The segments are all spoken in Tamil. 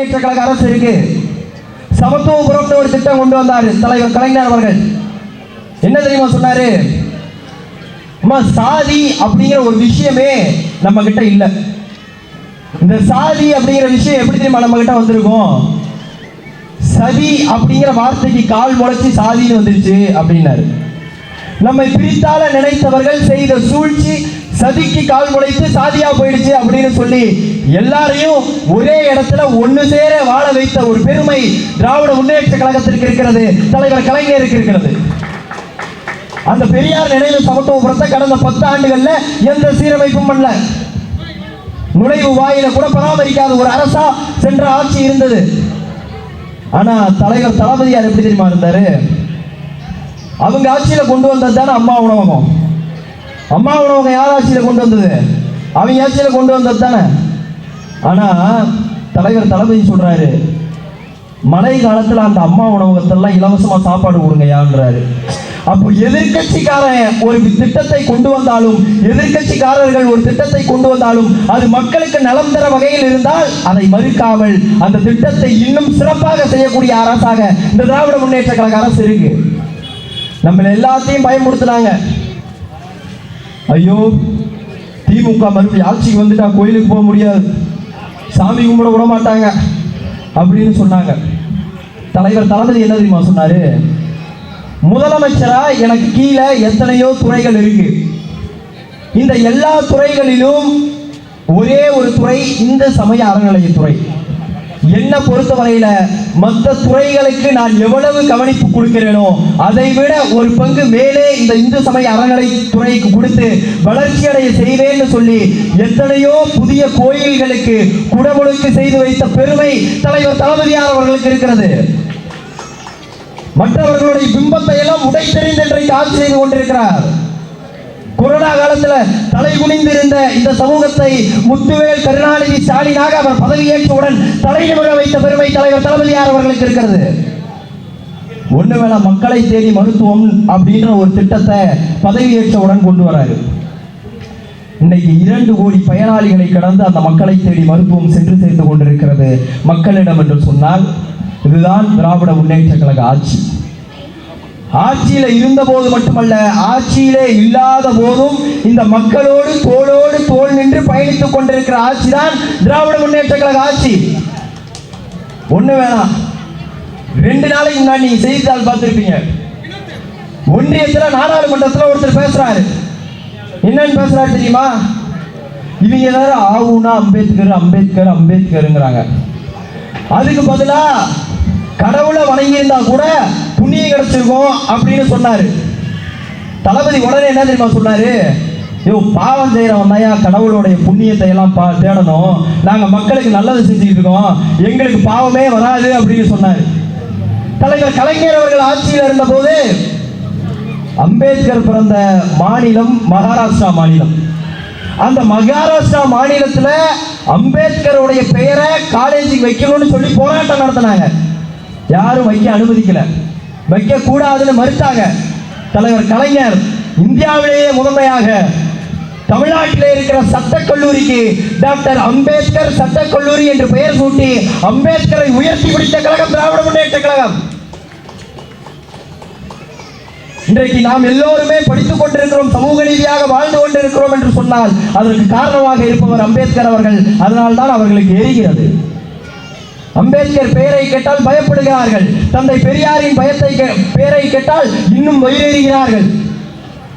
முன்னேற்ற கழக அரசு இருக்கு. சமத்துவபுரம்னு ஒரு திட்டம் கொண்டு வந்தார் தலைவர் கலைஞர் அவர்கள். என்ன தெரியுமா சொன்னாரு? அம்மா சாதி அப்படிங்கிற ஒரு விஷயமே நம்ம கிட்ட இல்லை. இந்த சாதி அப்படிங்கிற விஷயம் எப்படி தெரியுமா நம்ம கிட்ட வந்திருக்கும் சதி அப்படிங்கிற வார்த்தைக்கு கால் முளைச்சி சாதின்னு வந்துருச்சு அப்படின்னாரு. நம்மை பிரித்தால நினைத்தவர்கள் செய்த சூழ்ச்சி சதிக்கு கால் முளைத்து சாதியா போயிடுச்சு அப்படின்னு சொல்லி எல்லாரையும் ஒரே இடத்துல ஒன்று சேர வாழ வைத்த ஒரு பெருமை திராவிட முன்னேற்ற கழகத்திற்கு இருக்கிறது. தலைவர் கலைஞருக்கு இருக்கிறது. அந்த பெரியார் நினைவு சமத்துவபுரத்தை கடந்த பத்து ஆண்டுகள்ல எந்த சீரமைப்பும் பண்ணல நுழைவு வாயில கூட பராமரிக்காத ஒரு அரசா சென்ற ஆட்சி இருந்தது. ஆனா தலைவர் தளபதியார் எப்படி தெரியுமா இருந்தாரு? அவங்க ஆட்சியில கொண்டு வந்தது தானே அம்மா உணவகம். அம்மா உணவகம் யார் ஆட்சியில் கொண்டு வந்தது? அவங்க ஆட்சியில் கொண்டு வந்தது தானே? ஆனால் தலைவர் தளபதி சொல்கிறாரு மழை காலத்தில் அந்த அம்மா உணவகத்தெல்லாம் இலவசமாக சாப்பாடு கொடுங்கயான்றாரு அப்போ எதிர்க்கட்சிக்காரன் ஒரு திட்டத்தை கொண்டு வந்தாலும் எதிர்க்கட்சிக்காரர்கள் ஒரு திட்டத்தை கொண்டு வந்தாலும் அது மக்களுக்கு நலம் தர வகையில் இருந்தால் அதை மறுக்காமல் அந்த திட்டத்தை இன்னும் சிறப்பாக செய்யக்கூடிய அரசாக இந்த திராவிட முன்னேற்ற கழக அரசு இருக்கு. நம்ம எல்லாத்தையும் பயமுறுத்துனாங்க. ஐயோ திமுக மறுபடியும் ஆட்சிக்கு வந்துட்டா கோயிலுக்கு போக முடியாது. சாமி கும்பிட விட மாட்டாங்க அப்படின்னு சொன்னாங்க. தலைவர் தளபதி என்ன தெரியுமா சொன்னாரு? முதலமைச்சரா எனக்கு கீழே எத்தனையோ துறைகள் இருக்கு. இந்த எல்லா துறைகளிலும் ஒரே ஒரு துறை இந்த சமய அறநிலையத்துறை. என்ன பொறுத்தவரையில மற்ற துறைகளுக்கு நான் எவ்வளவு கவனிப்பு கொடுக்கிறேனோ அதை விட ஒரு பங்கு மேலே இந்த இந்து சமய அறநிலைத்துறைக்கு கொடுத்து வளர்ச்சி அடைய செய்வேன்னு சொல்லி எத்தனையோ புதிய கோயில்களுக்கு குடமுழுக்கு செய்து வைத்த பெருமை தலைவர் தளபதியார் அவர்களுக்கு இருக்கிறது. மற்றவர்களுடைய பிம்பத்தை எல்லாம் உடைத்தெறிந்து இன்றைக்கு ஆட்சி செய்து கொண்டிருக்கிறார். கொரோனா காலத்துல தலை குனிந்திருந்த இந்த சமூகத்தை முத்துவேல் கருணாநிதி ஸ்டாலினாக அவர் பதவியேற்றவுடன் தலை நிமிர வைத்த பெருமை தலைவர் தளபதியார் அவர்களுக்கு இருக்கிறது. ஒண்ணு வேணா மக்களை தேடி மருத்துவம் அப்படின்ற ஒரு திட்டத்தை பதவியேற்றவுடன் கொண்டு வராரு. இன்னைக்கு இரண்டு கோடி பயனாளிகளை கடந்து அந்த மக்களை தேடி மருத்துவம் சென்று சேர்ந்து கொண்டிருக்கிறது மக்களிடம் என்று சொன்னால் இதுதான் திராவிட முன்னேற்ற கழக ஆட்சி. ஆட்சியில இருந்த போது மட்டுமல்ல ஆட்சியிலே இல்லாத போதும் இந்த மக்களோடு தோளோடு தோல் நின்று பயணித்துக் கொண்டிருக்கிற ஆட்சி தான் திராவிட முன்னேற்ற கழக ஆட்சி. ஒண்ணு வேணாம். ரெண்டு நாளைக்கு முன்னாடி நீங்க செய்தித்தாள் பார்த்திருப்பீங்க. ஒன்றியத்துல நாடாளுமன்றத்துல ஒருத்தர் பேசுறாரு. என்னன்னு பேசுறாரு தெரியுமா? இவங்க எல்லாரும் ஆவுனா அம்பேத்கர் அம்பேத்கர் அம்பேத்கருங்கிறாங்க. அதுக்கு பதிலா கடவுளை வணங்கியிருந்தா கூட புண்ணியம் கிடைச்சிருக்கும் அப்படின்னு சொன்னாரு. தளபதி உடனே என்ன தெரியுமா சொன்னாரு? ஐயோ பாவம் செய்கிறவன் தாயா கடவுளுடைய புண்ணியத்தை எல்லாம் பா தேடணும். நாங்கள் மக்களுக்கு நல்லது செஞ்சுக்கிட்டு இருக்கோம். எங்களுக்கு பாவமே வராது அப்படின்னு சொன்னார். தலைவர் கலைஞர் அவர்கள் ஆட்சியில் இருந்தபோது அம்பேத்கர் பிறந்த மாநிலம் மகாராஷ்டிரா மாநிலம். அந்த மகாராஷ்டிரா மாநிலத்தில் அம்பேத்கருடைய பெயரை காலேஜுக்கு வைக்கணும்னு சொல்லி போராட்டம் நடத்தினாங்க. யாரும் வைக்க அனுமதிக்கலை. வைக்க கூடாதுன்னு மறுத்தாங்க. தலைவர் கலைஞர் இந்தியாவிலேயே முதன்மையாக தமிழ்நாட்டிலே இருக்கிற சட்டக்கல்லூரிக்கு டாக்டர் அம்பேத்கர் சட்டக்கல்லூரி என்று பெயர் சூட்டி அம்பேத்கரை உயர்த்தி பிடித்த கழகம் திராவிட முன்னேற்ற கழகம். இன்றைக்கு நாம் எல்லோருமே படித்துக் கொண்டிருக்கிறோம் சமூக ரீதியாக வாழ்ந்து கொண்டிருக்கிறோம் என்று சொன்னால் அதற்கு காரணமாக இருப்பவர் அம்பேத்கர் அவர்கள். அதனால் தான் அவர்களுக்கு எரிகிறது. அம்பேத்கர் பெயரை கேட்டால் பயப்படுகிறார்கள். தந்தை பெரியாரின் பயத்தை கே- பெயரை கேட்டால் இன்னும் வயிறேறுகிறார்கள்.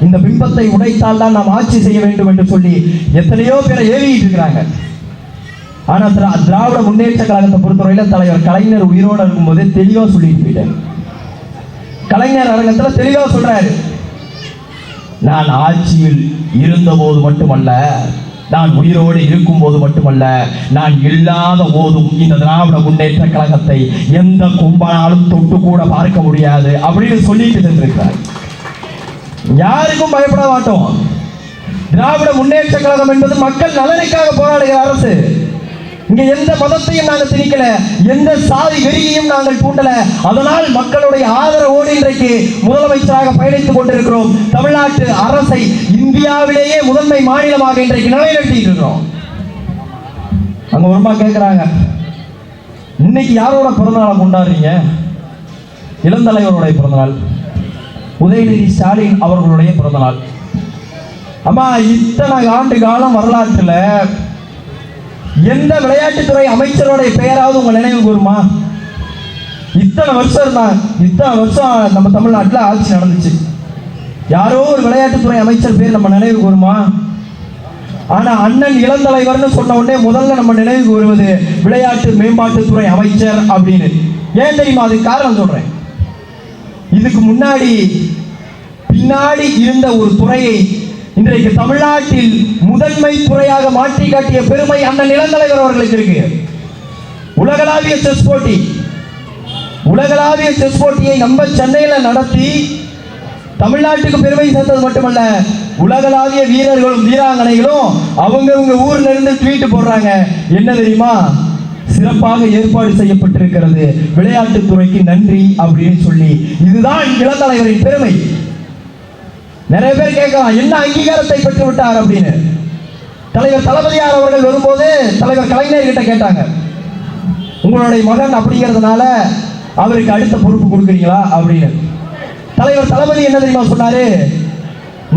இந்த பிம்பத்தை உடைத்தால் தான் நாம் ஆட்சி செய்ய வேண்டும் என்று சொல்லி எத்தனையோ பேரை ஏவிட்டு இருக்கிறாங்க. ஆனா திரா- திராவிட முன்னேற்ற கழகத்தை பொறுத்தவரையில தலைவர் கலைஞர் உயிரோடு இருக்கும்போதே தெளிவா சொல்லிட்டு போயிட்டார். கலைஞர் அரங்கத்துல தெளிவா சொல்றாரு. நான் ஆட்சியில் இருந்தபோது மட்டுமல்ல நான் உயிரோடு இருக்கும்போது மட்டுமல்ல நான் இல்லாத போதும் இந்த திராவிட முன்னேற்ற கழகத்தை எந்த கும்பனாலும் தொட்டு கூட பார்க்க முடியாது அப்படின்னு சொல்லிட்டு சென்றிருக்கிறார் யாருக்கும் பயப்பட மாட்டோம். திராவிட முன்னேற்ற கழகம் என்பது மக்கள் நலனுக்காக போராடுகிற அரசு. இங்க எந்த மதத்தையும் நாங்கள் திணிக்கல எந்த சாதி வெறியையும் நாங்கள் தூண்டல. அதனால் மக்களுடைய ஆதரவோடு இன்றைக்கு முதலமைச்சராக பயணித்துக் கொண்டிருக்கிறோம். தமிழ்நாட்டு அரசை இந்தியாவிலேயே முதன்மை மாநிலமாக இன்றைக்கு நிலைநிறுத்தி இருக்கிறோம் அங்க ஒருமா கேட்கிறாங்க இன்னைக்கு யாரோட பிறந்தநாளை கொண்டாடுறீங்க? இளந்தலைவருடைய பிறந்தநாள் உதயநிதி ஸ்டாலின் அவர்களுடைய பிறந்தநாள். அம்மா இத்தனை ஆண்டு காலம் வரலாற்றில் எந்த விளையாட்டுத்துறை அமைச்சருடைய பெயராவது உங்க நினைவு கூறுமா? இத்தனை வருஷம் இருந்தாங்க இத்தனை வருஷம் நம்ம தமிழ்நாட்டில் ஆட்சி நடந்துச்சு. யாரோ ஒரு விளையாட்டுத்துறை அமைச்சர் பேர் நம்ம நினைவு கூறுமா? ஆனா அண்ணன் இளந்தலைவர்னு சொன்ன உடனே முதல்ல நம்ம நினைவு கூறுவது விளையாட்டு மேம்பாட்டுத்துறை அமைச்சர் அப்படின்னு. ஏன் தெரியுமா? அதுக்கு காரணம் சொல்றேன். இதுக்கு முன்னாடி பின்னாடி இருந்த ஒரு துறையை இன்றைக்கு தமிழ்நாட்டில் முதன்மை துறையாக மாற்றி காட்டிய பெருமை அண்ணன் இளந்தலைவர் அவர்களுக்கு இருக்கு. உலகளாவிய செஸ் போட்டி. உலகளாவிய செஸ் போட்டியை நம்ம சென்னையில் நடத்தி தமிழ்நாட்டுக்கு பெருமை சேர்த்தது மட்டுமல்ல உலகளாவிய வீரர்களும் வீராங்கனைகளும் அவங்கவுங்க ஊர்ல இருந்து ட்வீட் போடுறாங்க. என்ன தெரியுமா? சிறப்பாக ஏற்பாடு செய்யப்பட்டிருக்கிறது. விளையாட்டுத்துறைக்கு நன்றி அப்படின்னு சொல்லி. இதுதான் இளந்தலைவரின் பெருமை. நிறைய பேர் கேட்கலாம் என்ன அங்கீகாரத்தை பெற்று விட்டார் அப்படின்னு. தலைவர் தளபதியார் அவர்கள் வரும்போது தலைவர் கலைஞர் கிட்ட கேட்டாங்க. உங்களுடைய மகன் அப்படிங்கிறதுனால அவருக்கு அடுத்த பொறுப்பு கொடுக்குறீங்களா அப்படின்னு. தலைவர் தளபதி என்ன தெரியுமா சொன்னாரு?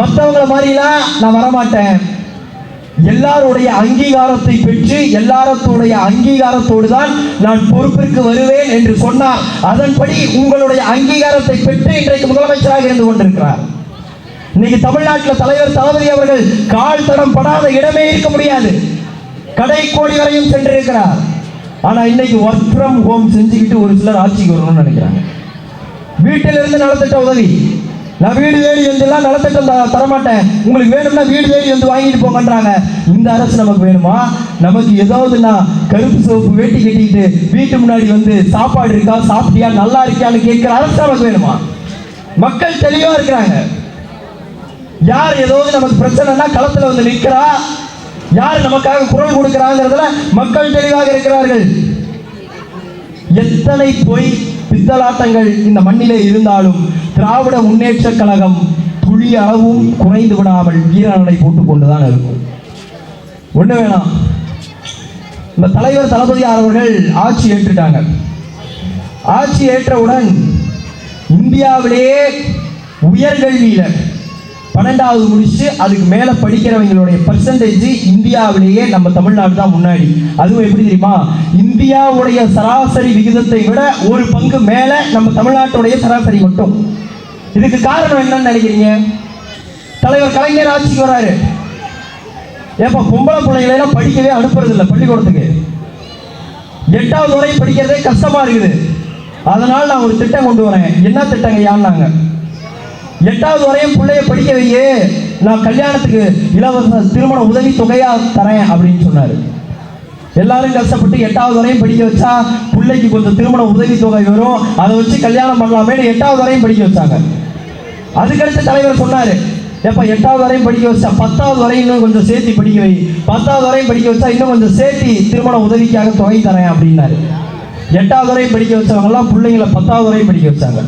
மற்றவங்களை மாதிரிலாம் நான் வரமாட்டேன். எல்லாருடைய அங்கீகாரத்தை பெற்று எல்லாரத்துடைய அங்கீகாரத்தோடு தான் நான் பொறுப்பிற்கு வருவேன் என்று சொன்னார். அதன்படி உங்களுடைய அங்கீகாரத்தை பெற்று இன்றைக்கு முதலமைச்சராக இருந்து கொண்டிருக்கிறார். இன்னைக்கு தமிழ்நாட்டில் தலைவர் தளபதி அவர்கள் கால் தடம் படாத இடமே இருக்க முடியாது. கடை கோடி வரையும் சென்றிருக்கிறார். ஆனா இன்னைக்கு ஒர்க் ஃப்ரம் ஹோம் செஞ்சுக்கிட்டு ஒரு சிலர் ஆட்சிக்கு வரணும்னு நினைக்கிறாங்க. வீட்டிலிருந்து நலத்திட்ட உதவி. நான் வீடு தேடி வந்துலாம் நலத்திட்டம் தரமாட்டேன். உங்களுக்கு வேணும்னா வீடு தேடி வந்து வாங்கிட்டு போங்கன்றாங்க. இந்த அரசு நமக்கு வேணுமா? நமக்கு ஏதாவதுன்னா கருப்பு சோப்பு வேட்டி கட்டிக்கிட்டு வீட்டு முன்னாடி வந்து சாப்பாடு இருக்கா சாப்பிட்டியா நல்லா இருக்கியான்னு கேட்கிற அரசு நமக்கு வேணுமா? மக்கள் தெளிவா இருக்கிறாங்க. யார் ஏதாவது நமக்கு பிரச்சனைனா களத்தில் வந்து நிற்கிறா யார் நமக்காக குரல் கொடுக்கிறாங்கிறதுல மக்கள் தெளிவாக இருக்கிறார்கள். எத்தனை பொய் பித்தலாட்டங்கள் இந்த மண்ணிலே இருந்தாலும் திராவிட முன்னேற்ற கழகம் துளி அளவும் குறைந்து விடாமல் வீரநடை போட்டுக் கொண்டுதான் இருக்கும். ஒண்ணு வேணாம். இந்த தலைவர் தளபதியார் அவர்கள் ஆட்சி ஏற்றுட்டாங்க. ஆட்சி ஏற்றவுடன் இந்தியாவிலேயே உயர்கல்வியில பன்னெண்டாவது முடிச்சு அதுக்கு மேல படிக்கிறவங்களுடைய பர்சன்டேஜ் இந்தியாவிலேயே நம்ம தமிழ்நாடு தான் முன்னாடி. அதுவும் எப்படி தெரியுமா? இந்தியாவுடைய சராசரி விகிதத்தை விட ஒரு பங்கு மேல நம்ம தமிழ்நாட்டுடைய சராசரி மட்டும். இதுக்கு காரணம் என்னன்னு நினைக்கிறீங்க? தலைவர் கலைஞர் ஆட்சிக்கு வராரு. ஏப்பா பொம்பளை பிள்ளைகளெல்லாம் படிக்கவே அனுப்புறது இல்லை பள்ளிக்கூடத்துக்கு. எட்டாவது வரை படிக்கிறதே கஷ்டமா இருக்குது. அதனால நான் ஒரு திட்டம் கொண்டு வரேன். என்ன திட்டங்க யான்னாங்க எட்டாவது வரையும் பிள்ளைய படிக்க வையே நான் கல்யாணத்துக்கு இலவச திருமண உதவி தொகையா தரேன் அப்படின்னு சொன்னாரு. எல்லாரும் கஷ்டப்பட்டு எட்டாவது வரையும் படிக்க வச்சா பிள்ளைக்கு கொஞ்சம் திருமண உதவி தொகை வரும். அதை வச்சு கல்யாணம் பண்ணலாமேன்னு எட்டாவது வரையும் படிக்க வச்சாங்க. அதுக்கடுத்து தலைவர் சொன்னாரு ஏப்பா எட்டாவது வரையும் படிக்க வச்சா பத்தாவது வரையும் இன்னும் கொஞ்சம் சேர்த்தி படிக்க வை. பத்தாவது வரையும் படிக்க வச்சா இன்னும் கொஞ்சம் சேர்த்தி திருமண உதவிக்காக தொகை தரேன் அப்படின்னாரு. எட்டாவது வரையும் படிக்க வச்சவங்க எல்லாம் பிள்ளைங்களை பத்தாவது வரையும் படிக்க வச்சாங்க.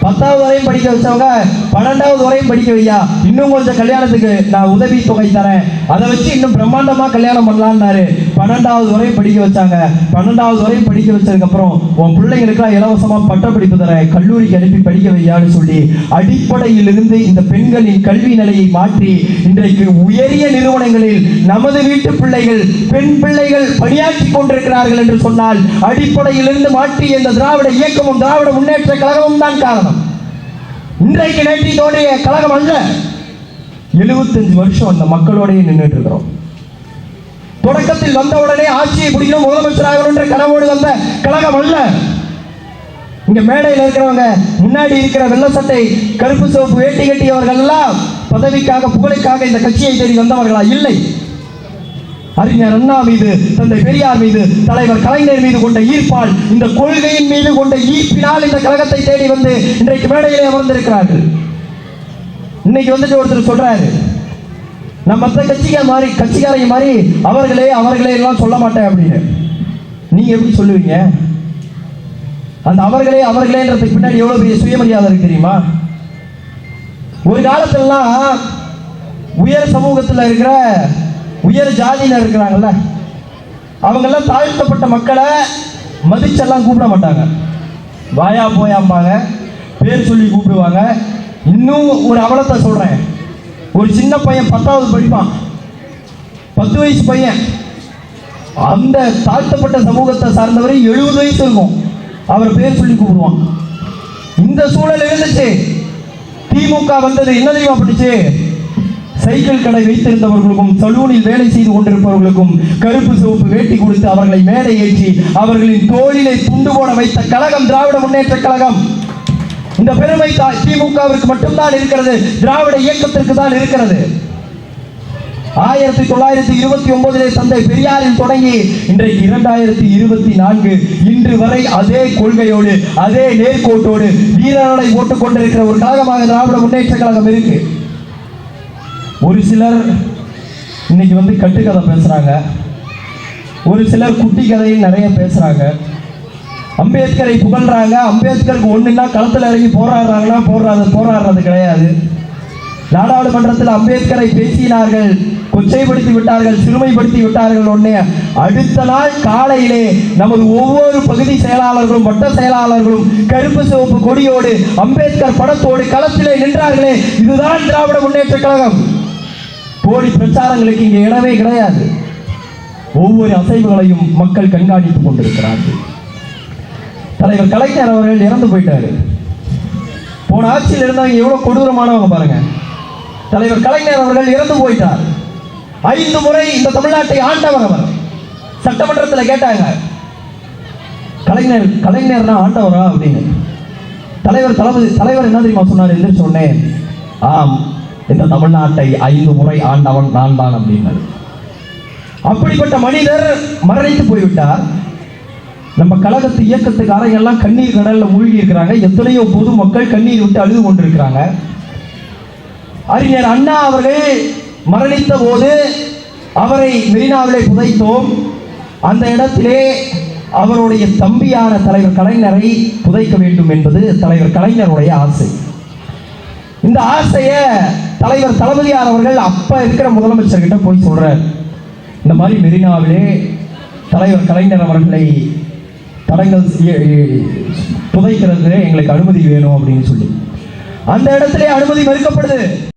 பத்தாவது வரையும் படிக்க வச்சவங்க பன்னெண்டாவது வரையும் படிக்க வையா. இன்னும் கொஞ்சம் கல்யாணத்துக்கு நான் உதவி தொகை தரேன். அதை வச்சு இன்னும் பிரம்மாண்டமாக கல்யாணம் பண்ணலான்னாரு பன்னெண்டாவது வரையும் படிக்க வச்சாங்க. பன்னெண்டாவது வரையும் படிக்க வச்சதுக்கப்புறம் உன் பிள்ளைங்களுக்குலாம் இலவசமாக பட்டப்படிப்பு தரேன். கல்லூரிக்கு அனுப்பி படிக்க வையான்னு சொல்லி அடிப்படையிலிருந்து இந்த பெண்களின் கல்வி நிலையை மாற்றி இன்றைக்கு உயரிய நிறுவனங்களில் நமது வீட்டு பிள்ளைகள் பெண் பிள்ளைகள் பணியாற்றி கொண்டிருக்கிறார்கள் என்று சொன்னால் அடிப்படையிலிருந்து மாற்றி இந்த திராவிட இயக்கமும் திராவிட முன்னேற்ற கழகமும் தான் காரணம். இன்றைக்கு நேற்றி தோன்றிய கழகம் அல்ல. எழுபத்தஞ்சு வருஷம் அந்த மக்களோடய நின்றுட்டு இருக்கிறோம். தொடக்கத்தில் வந்தவுடனே ஆட்சியை பிடிக்கணும் முதலமைச்சராகணுன்ற கனவோடு வந்த கழகம் அல்ல. இங்க மேடையில் இருக்கிறவங்க முன்னாடி இருக்கிற வெள்ள சட்டை கருப்பு சிவப்பு வேட்டி கட்டியவர்கள் எல்லாம் பதவிக்காக புகழைக்காக இந்த கட்சியை தேடி வந்தவர்களா? இல்லை. அறிஞர் அண்ணா மீது தந்தை பெரியார் மீது தலைவர் கலைஞர் மீது கொண்ட ஈர்ப்பால் இந்த கொள்கையின் மீது கொண்ட ஈர்ப்பினால் இந்த கழகத்தை தேடி வந்து இன்றைக்கு மேடையிலே அமர்ந்திருக்கிறார்கள். இன்னைக்கு வந்துட்டு ஒருத்தர் சொல்றாரு நான் மற்ற கட்சிக்கார மாதிரி கட்சிக்காரங்க மாதிரி அவர்களே அவர்களே எல்லாம் சொல்ல மாட்டேன் அப்படின்னு. நீங்கள் எப்படி சொல்லுவீங்க? அந்த அவர்களே அவர்களேன்றதுக்கு பின்னாடி எவ்வளோ பெரிய சுயமரியாதை இருக்கு தெரியுமா? ஒரு காலத்துலலாம் உயர் சமூகத்தில் இருக்கிற உயர் ஜாதியில் இருக்கிறாங்கல்ல அவங்கெல்லாம் தாழ்த்தப்பட்ட மக்களை மதிச்செல்லாம் கூப்பிட மாட்டாங்க. வாயா போயாம்பாங்க பேர் சொல்லி கூப்பிடுவாங்க. இன்னும் ஒரு அவலத்தை சொல்கிறேன் ஒரு சின்ன பையன் பத்தாவது படிப்பான். பத்து வயசு பையன். அந்த தாழ்த்தப்பட்ட சமூகத்தை சார்ந்தவரை எழுபது வயசு இருக்கும் அவர் பேர் சொல்லி கூப்பிடுவான். இந்த சூழல் இருந்துச்சு. திமுக வந்தது என்ன தெரியுமா பண்ணுச்சு சைக்கிள் கடை வைத்திருந்தவர்களுக்கும் சலூனில் வேலை செய்து கொண்டிருப்பவர்களுக்கும் கருப்பு சிவப்பு வேட்டி கொடுத்து அவர்களை மேடை ஏற்றி அவர்களின் தோளிலே துண்டு போட வைத்த கழகம் திராவிட முன்னேற்ற கழகம். இந்த பெருமை தான் திமுகவிற்கு மட்டும்தான் இருக்கிறது. திராவிட இயக்கத்திற்கு தான் இருக்கிறது. ஆயிரத்தி தொள்ளாயிரத்தி இருபத்தி ஒன்பதிலே தந்தை பெரியாரில் தொடங்கி இன்றைக்கு இரண்டாயிரத்தி இருபத்தி நான்கு. இன்று வரை அதே கொள்கையோடு அதே நேர்கோட்டோடு வீரர்களை போட்டுக் கொண்டிருக்கிற ஒரு கழகமாக திராவிட முன்னேற்ற கழகம் இருக்கு. ஒரு சிலர் இன்னைக்கு வந்து கட்டுக்கதை பேசுறாங்க. ஒரு சிலர் குட்டி கதையும் நிறைய பேசுறாங்க. அம்பேத்கரை புகழ்றாங்க. அம்பேத்கருக்கு ஒன்றுனா களத்தில் இறங்கி போராடுறாங்கன்னா போராடுறது போராடுறது கிடையாது. நாடாளுமன்றத்தில் அம்பேத்கரை பேசினார்கள். கொச்சைப்படுத்தி விட்டார்கள் சிறுமைப்படுத்தி விட்டார்கள் ஒன்னே அடுத்த நாள் காலையிலே நமது ஒவ்வொரு பகுதி செயலாளர்களும் வட்ட செயலாளர்களும் கருப்பு சிவப்பு கொடியோடு அம்பேத்கர் படத்தோடு களத்திலே நின்றார்களே. இதுதான் திராவிட முன்னேற்ற கழகம். போலி பிரச்சாரங்களுக்கு இங்கே இடமே கிடையாது. ஒவ்வொரு அசைவுகளையும் மக்கள் கண்காணித்துக் கொண்டிருக்கிறார்கள். தலைவர் கலைஞர் அவர்கள் இறந்து போயிட்டாரு. போன ஆட்சியில் இருந்தவங்க எவ்வளோ கொடூரமானவங்க பாருங்க. தலைவர் கலைஞர் அவர்கள் இறந்து போயிட்டார். ஐந்து முறை இந்த தமிழ்நாட்டை ஆண்டவர் அவர் சட்டமன்றத்தில் கேட்டாங்க. கலைஞர் கலைஞர்னா ஆண்டவரா அப்படின்னு. தலைவர் தளபதி தலைவர் என்ன தெரியுமா சொன்னார்? என்று சொன்னேன் ஆம் இந்த தமிழ்நாட்டை ஐந்து முறை ஆண்டவன் நான் தான் அப்படின்னாரு. அப்படிப்பட்ட மனிதர் மரணித்து போய்விட்டார். நம்ம கழகத்து இயக்கத்துக்காரங்க எல்லாம் கண்ணீர் கடலில் மூழ்கி இருக்கிறாங்க எத்தனையோ பொதுமக்கள் கண்ணீர் விட்டு அழுது கொண்டிருக்கிறாங்க. அறிஞர் அண்ணா அவர்கள் மரணித்த போது அவரை மெரினாவிலே புதைத்தோம். அந்த இடத்திலே அவருடைய தம்பியான தலைவர் கலைஞரை புதைக்க வேண்டும் என்பது தலைவர் கலைஞருடைய ஆசை. இந்த ஆசையை தலைவர் தளபதியார் அவர்கள் அப்ப இருக்கிற முதலமைச்சர்கிட்ட போய் சொல்றார். இந்த மாதிரி மெரினாவிலே தலைவர் கலைஞர் அவர்களை தடங்கள் செய்ய- எங்களுக்கு அனுமதி வேணும் அப்படின்னு சொல்லி. அந்த இடத்துல அனுமதி மறுக்கப்படுது.